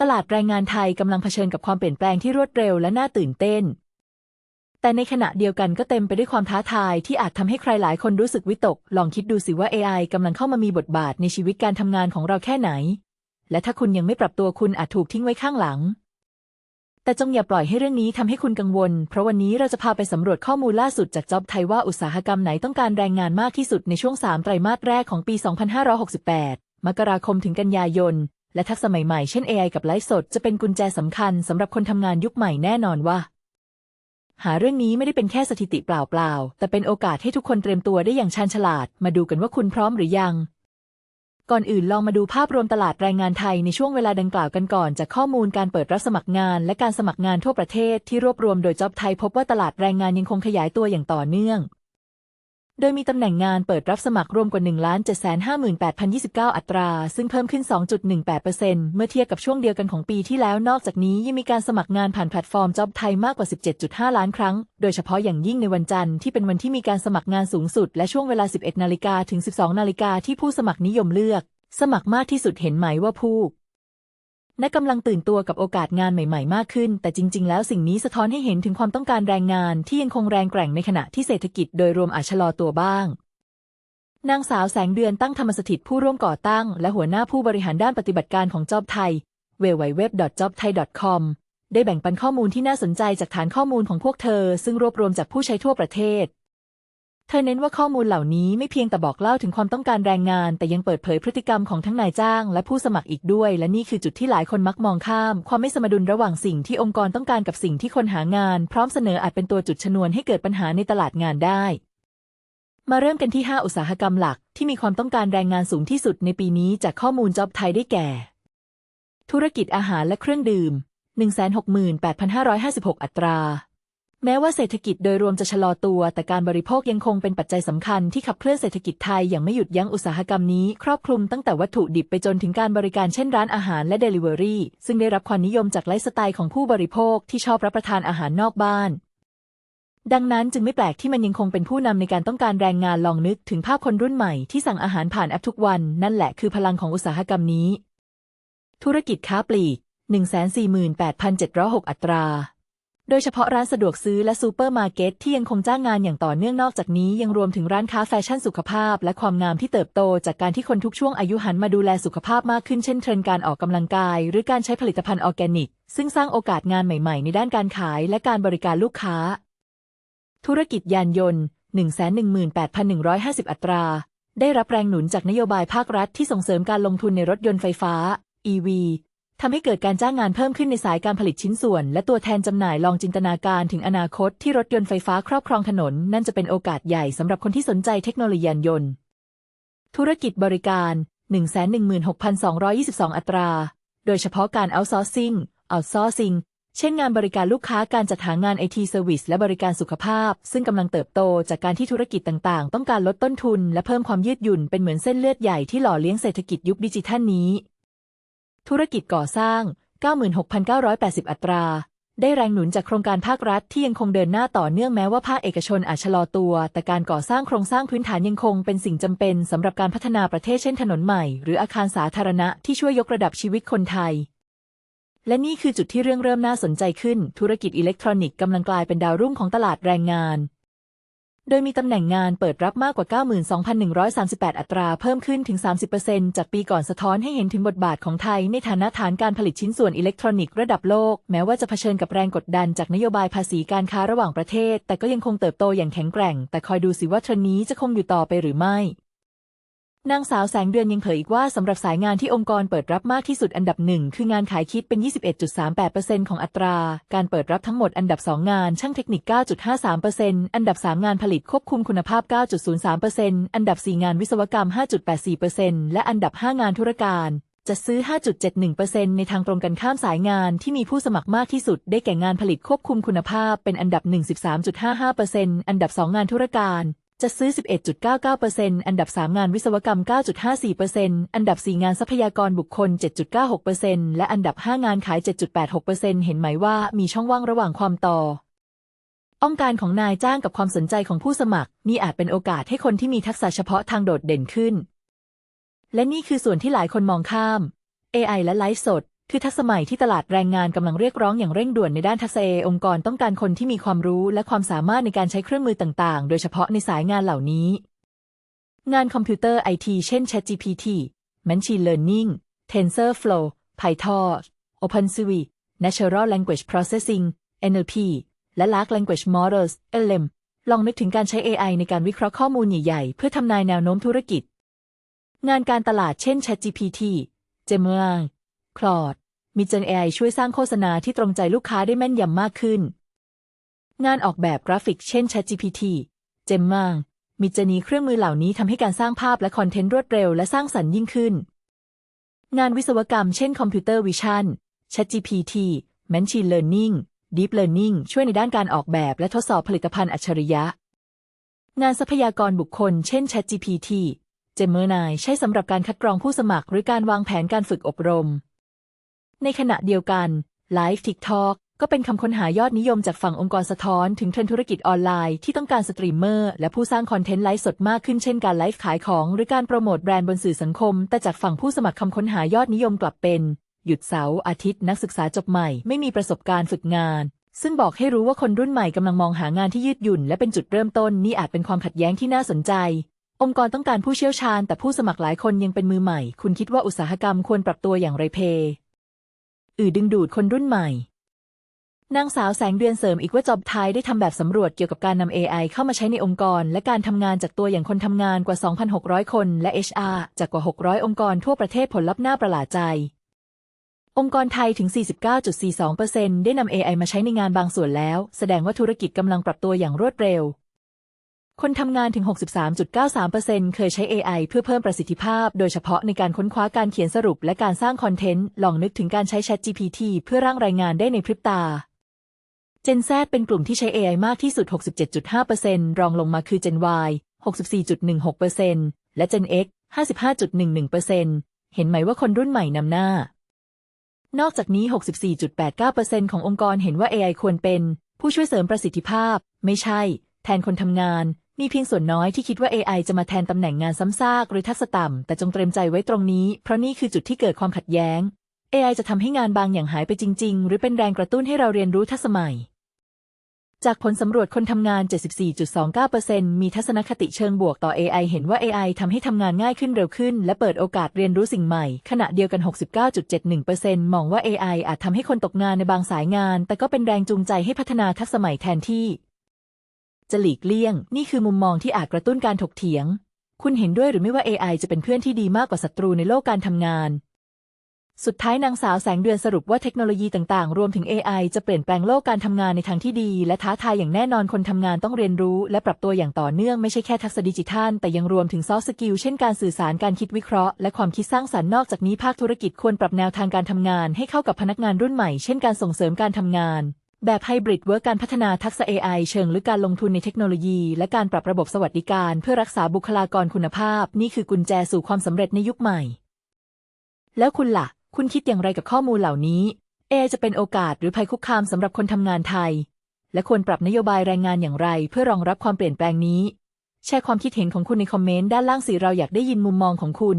ตลาดแรงงานไทยกำลังเผชิญกับความเปลี่ยนแปลงที่รวดเร็วและน่าตื่นเต้น แต่ในขณะเดียวกันก็เต็มไปด้วยความท้าทายที่อาจทำให้ใครหลายคนรู้สึกวิตก ลองคิดดูสิว่า AI กำลังเข้ามามีบทบาทในชีวิตการทำงานของเราแค่ไหน และถ้าคุณยังไม่ปรับตัวคุณอาจถูกทิ้งไว้ข้างหลัง แต่จงอย่าปล่อยให้เรื่องนี้ทำให้คุณกังวล เพราะวันนี้เราจะพาไปสำรวจข้อมูลล่าสุดจากจ็อบไทยว่าอุตสาหกรรมไหนต้องการแรงงานมากที่สุดในช่วง3ไตรมาสแรกของปี 2568 มกราคมถึงกันยายน และทักษะใหม่ๆ เช่น AI กับไลฟ์สดจะเป็นกุญแจสำคัญสำหรับคนทำงานยุคใหม่แน่นอนว่า หาเรื่องนี้ไม่ได้เป็นแค่สถิติเปล่าๆ แต่เป็นโอกาสให้ทุกคนเตรียมตัวได้อย่างชาญฉลาด มาดูกันว่าคุณพร้อมหรือยัง ก่อนอื่นลองมาดูภาพรวมตลาดแรงงานไทยในช่วงเวลาดังกล่าวกันก่อน จากข้อมูลการเปิดรับสมัครงาน และการสมัครงานทั่วประเทศที่รวบรวมโดยจ็อบไทยพบว่าตลาดแรงงานยังคงขยายตัวอย่างต่อเนื่อง โดยมีตำแหน่งงานเปิดรับสมัครรวมกว่า 1 7 5 8 0 2 9 อัตรา ซึ่งเพิ่มขึ้น 2.18%เมื่อเทียบกับช่วงเดียวกันของปีที่แล้ว นอกจากนี้ยังมีการสมัครงานผ่านแพลตฟอร์มจ็อบไทยมากกว่า 17.5 ล้านครั้ง โดยเฉพาะอย่างยิ่งในวันจันทร์ที่เป็นวันที่มีการสมัครงานสูงสุด และช่วงเวลา 11 นาฬิกาถึง 12 นาฬิกาที่ผู้สมัครนิยมเลือก สมัครมากที่สุดเห็นไหมว่าผู้ นักกำลังตื่นตัวกับโอกาสงานใหม่ ๆ มากขึ้น แต่จริง ๆ แล้วสิ่งนี้สะท้อนให้เห็นถึงความต้องการแรงงานที่ยังคงแรงแกร่งในขณะที่เศรษฐกิจโดยรวมอาจชะลอตัวบ้างนางสาวแสงเดือนตั้งธรรมสถิตผู้ร่วมก่อตั้ง และหัวหน้าผู้บริหารด้านปฏิบัติการของจอบไทย w w w j o b t h a i c o m ได้แบ่งปันข้อมูลที่น่าสนใจจากฐานข้อมูลของพวกเธอ ซึ่งรวบรวมจากผู้ใช้ทั่วประเทศ เธอเน้นว่าข้อมูลเหล่านี้ไม่เพียงแต่บอกเล่าถึงความต้องการแรงงาน แต่ยังเปิดเผยพฤติกรรมของทั้งนายจ้าง และผู้สมัครอีกด้วย และนี่คือจุดที่หลายคนมักมองข้าม ความไม่สมดุลระหว่างสิ่งที่องค์กรต้องการกับสิ่งที่คนหางาน พร้อมเสนออาจเป็นตัวจุดชนวนให้เกิดปัญหาในตลาดงานได้ มาเริ่มกันที่ 5 อุตสาหกรรมหลัก ที่มีความต้องการแรงงานสูงที่สุดในปีนี้จากข้อมูลจ็อบไทยได้แก่ ธุรกิจอาหารและเครื่องดื่ม 168,556 อัตรา แม้ว่าเศรษฐกิจโดยรวมจะชะลอตัว แต่การบริโภคยังคงเป็นปัจจัยสำคัญที่ขับเคลื่อนเศรษฐกิจไทยอย่างไม่หยุดยั้งอุตสาหกรรมนี้ ครอบคลุมตั้งแต่วัตถุดิบไปจนถึงการบริการเช่นร้านอาหารและเดลิเวอรี่ซึ่งได้รับความนิยมจากไลฟ์สไตล์ของผู้บริโภคที่ชอบรับประทานอาหารนอกบ้าน ดังนั้นจึงไม่แปลกที่มันยังคงเป็นผู้นำในการต้องการแรงงานลองนึกถึงภาพคนรุ่นใหม่ที่สั่งอาหารผ่านแอปทุกวัน นั่นแหละคือพลังของอุตสาหกรรมนี้ ธุรกิจค้าปลีก 148,706 อัตรา โดยเฉพาะร้านสะดวกซื้อและซูเปอร์มาร์เก็ตที่ยังคงจ้างงานอย่างต่อเนื่องนอกจากนี้ยังรวมถึงร้านค้าแฟชั่นสุขภาพ และความงามที่เติบโต จากการที่คนทุกช่วงอายุหันมาดูแลสุขภาพมากขึ้นเช่นเทรนด์การออกกำลังกาย หรือการใช้ผลิตภัณฑ์ออร์แกนิก ซึ่งสร้างโอกาสงานใหม่ ๆ ในด้านการขายและการบริการลูกค้า ธุรกิจยานยนต์ 118,150 อัตรา ได้รับแรงหนุนจากนโยบายภาครัฐที่ส่งเสริมการลงทุนในรถยนต์ไฟฟ้า EV ทำให้เกิดการจ้างงานเพิ่มขึ้นในสายการผลิตชิ้นส่วน และตัวแทนจำหน่ายลองจินตนาการถึงอนาคตที่รถยนต์ไฟฟ้าครอบครองถนน นั่นจะเป็นโอกาสใหญ่สำหรับคนที่สนใจเทคโนโลยียานยนต์ ธุรกิจบริการ 116,222 อัตรา โดยเฉพาะการ outsourcing outsourcing เช่นงานบริการลูกค้าการจัดหางาน IT Service และบริการสุขภาพ ซึ่งกำลังเติบโตจากการที่ธุรกิจต่างๆ ต้องการลดต้นทุน และเพิ่มความยืดหยุ่นเป็นเหมือนเส้นเลือดใหญ่ที่หล่อเลี้ยงเศรษฐกิจยุคดิจิทัลนี้ ธุรกิจก่อสร้าง 96,980 อัตรา ได้แรงหนุนจากโครงการภาครัฐที่ยังคงเดินหน้าต่อเนื่องแม้ว่าภาคเอกชนอาจชะลอตัว แต่การก่อสร้างโครงสร้างพื้นฐานยังคงเป็นสิ่งจำเป็นสำหรับการพัฒนาประเทศเช่นถนนใหม่ หรืออาคารสาธารณะที่ช่วยยกระดับชีวิตคนไทย และนี่คือจุดที่เรื่องเริ่มน่าสนใจขึ้น ธุรกิจอิเล็กทรอนิกส์กำลังกลายเป็นดาวรุ่งของตลาดแรงงาน โดยมีตำแหน่งงานเปิดรับมากกว่า 92,138 อัตราเพิ่มขึ้นถึง 30%จากปีก่อนสะท้อนให้เห็นถึงบทบาทของไทยในฐานะฐานการผลิตชิ้นส่วนอิเล็กทรอนิกส์ระดับโลก แม้ว่าจะเผชิญกับแรงกดดันจากนโยบายภาษีการค้าระหว่างประเทศ แต่ก็ยังคงเติบโตอย่างแข็งแกร่ง แต่คอยดูสิว่าเทรนด์นี้จะคงอยู่ต่อไปหรือไม่ นางสาวแสงเดือนยังเผยอีกว่าสำหรับสายงานที่องค์กรเปิดรับมากที่สุดอันดับหนึ่งคืองานขายคิดเป็น 21.38%ของอัตรา การเปิดรับทั้งหมดอันดับ 2 งานช่างเทคนิค 9.53%อันดับ 3 งานผลิตควบคุมคุณภาพ 9.03%อันดับ 4 งานวิศวกรรม 5.84%และอันดับ 5 งานธุรการ จะซื้อ 5.71%ในทางตรงกันข้ามสายงานที่มีผู้สมัครมากที่สุด ได้แก่งานผลิตควบคุมคุณภาพเป็นอันดับ13.55%อันดับ 2 งานธุรการ จะซื้อ 11.99%อันดับ 3 งานวิศวกรรม 9.54%อันดับ 4 งานทรัพยากรบุคคล 7.96%และอันดับ 5 งานขาย 7.86%เห็นไหมว่ามีช่องว่างระหว่างความต่อองค์การของนายจ้างกับความสนใจของผู้สมัคร นี่อาจเป็นโอกาสให้คนที่มีทักษะเฉพาะทางโดดเด่นขึ้น และนี่คือส่วนที่หลายคนมองข้าม AI และไลฟ์สด คือทักษะใหม่ที่ตลาดแรงงานกำลังเรียกร้องอย่างเร่งด่วนในด้านทักษะองค์กรต้องการคนที่มีความรู้และความสามารถในการใช้เครื่องมือต่างๆ โดยเฉพาะในสายงานเหล่านี้ งานคอมพิวเตอร์ไอทีเช่น ChatGPT Machine Learning TensorFlow PyTorch OpenCV Natural Language Processing NLP และ Large Language Models LLM ลองนึกถึงการใช้ AI ในการวิเคราะห์ข้อมูลใหญ่ๆ เพื่อทำนายแนวโน้มธุรกิจ งานการตลาดเช่น ChatGPT Gemini Claude มี Gen AI ช่วยสร้างโฆษณาที่ตรงใจลูกค้าได้แม่นยำมากขึ้น งานออกแบบกราฟิกเช่น ChatGPT Gemini มีเจนีเครื่องมือเหล่านี้ทำให้การสร้างภาพและคอนเทนต์รวดเร็วและสร้างสรรค์ยิ่งขึ้น งานวิศวกรรมเช่นคอมพิวเตอร์วิชั่น ChatGPT Machine Learning Deep Learning ช่วยในด้านการออกแบบและทดสอบผลิตภัณฑ์อัจฉริยะ งานทรัพยากรบุคคล เช่น ChatGPT Gemini ใช้สำหรับการคัดกรองผู้สมัคร หรือการวางแผนการฝึกอบรม ในขณะเดียวกัน Live TikTok ก็เป็นคำค้นหายอดนิยมจากฝั่งองค์กรสะท้อนถึงเทรนธุรกิจออนไลน์ที่ต้องการสตรีมเมอร์และผู้สร้างคอนเทนต์ไลฟ์สดมากขึ้นเช่นการไลฟ์ขายของ หรือการโปรโมทแบรนด์บนสื่อสังคม แต่จากฝั่งผู้สมัครคำค้นหายอดนิยมกลับเป็น หยุดเสาร์อาทิตย์นักศึกษาจบใหม่ไม่มีประสบการณ์ฝึกงาน ซึ่งบอกให้รู้ว่าคนรุ่นใหม่กำลังมองหางานที่ยืดหยุ่น และเป็นจุดเริ่มต้นนี่อาจเป็นความขัดแย้งที่น่าสนใจ องค์กรต้องการผู้เชี่ยวชาญ แต่ผู้สมัครหลายคนยังเป็นมือใหม่ คุณคิดว่าอุตสาหกรรมควรปรับตัวอย่างไรเพ อือดึงดูดคนรุ่นใหม่ นางสาวแสงเดือนเสริมอีกว่าจอบไทยได้ทำแบบสำรวจเกี่ยวกับการนำ AI เข้ามาใช้ในองค์กร และการทำงานจากตัวอย่างคนทำงานกว่า 2,600 คน และ HR จากกว่า 600 องค์กรทั่วประเทศผลลัพธ์น่าประหลาดใจ องค์กรไทยถึง 49.42%ได้นำ AI มาใช้ในงานบางส่วนแล้ว แสดงว่าธุรกิจกำลังปรับตัวอย่างรวดเร็ว คนทำงานถึง 63.93%เคยใช้ AI เพื่อเพิ่มประสิทธิภาพ โดยเฉพาะในการค้นคว้าการเขียนสรุปและการสร้างคอนเทนต์ ลองนึกถึงการใช้ ChatGPT เพื่อร่างรายงานได้ในพริบตา Gen Z เป็นกลุ่มที่ใช้ AI มากที่สุด 67.5%รองลงมาคือ Gen Y 64.16%และ Gen X 55.11%เห็นไหมว่าคนรุ่นใหม่นำหน้า นอกจากนี้ 64.89%ขององค์กรเห็นว่า AI ควรเป็น ผู้ช่วยเสริมประสิทธิภาพ ไม่ใช่ แทนคนทำงาน มีเพียงส่วนน้อยที่คิดว่า AI จะมาแทนตำแหน่งงานซ้ำซากหรือทักษะต่ำ แต่จงเตรียมใจไว้ตรงนี้ เพราะนี่คือจุดที่เกิดความขัดแย้ง AI จะทำให้งานบางอย่างหายไปจริง ๆ หรือเป็นแรงกระตุ้นให้เราเรียนรู้ทักษะใหม่จากผลสำรวจคนทำงาน 74.29%มีทัศนคติเชิงบวกต่อ AI เห็นว่า AI ทำให้ทำงานง่ายขึ้นเร็วขึ้น และเปิดโอกาสเรียนรู้สิ่งใหม่ ขณะเดียวกัน 69.71%มองว่า AI อาจทำให้คนตกงานในบางสายงาน แต่ก็เป็นแรงจูงใจให้พัฒนาทักษะใหม่แทนที่ จะหลีกเลี่ยง นี่คือมุมมองที่อาจกระตุ้นการถกเถียง คุณเห็นด้วยหรือไม่ว่า AI จะเป็นเพื่อนที่ดีมากกว่าศัตรูในโลกการทำงาน สุดท้ายนางสาวแสงเดือนสรุปว่าเทคโนโลยีต่างๆ รวมถึง AI จะเปลี่ยนแปลงโลกการทำงานในทางที่ดี และท้าทายอย่างแน่นอนคนทำงานต้องเรียนรู้ และปรับตัวอย่างต่อเนื่องไม่ใช่แค่ทักษะดิจิทัลแต่ยังรวมถึงซอฟต์สกิลเช่นการสื่อสารการคิดวิเคราะห์และความคิดสร้างสรรค์นอกจากนี้ภาคธุรกิจควรปรับแนวทางการทำงาน ให้เข้ากับพนักงานรุ่นใหม่เช่นการส่งเสริมการทำงาน แบบไฮบริดเวิร์กการพัฒนาทักษะ AI เชิงลึกการลงทุนในเทคโนโลยี และการปรับระบบสวัสดิการ เพื่อรักษาบุคลากรคุณภาพ นี่คือกุญแจสู่ความสำเร็จในยุคใหม่ แล้วคุณล่ะ คุณคิดอย่างไรกับข้อมูลเหล่านี้เอจะเป็นโอกาสหรือภัยคุกคามสำหรับคนทำงานไทย และควรปรับนโยบายแรงงานอย่างไร เพื่อรองรับความเปลี่ยนแปลงนี้ แชร์ความคิดเห็นของคุณในคอมเมนต์ด้านล่างสิเราอยากได้ยินมุมมองของคุณ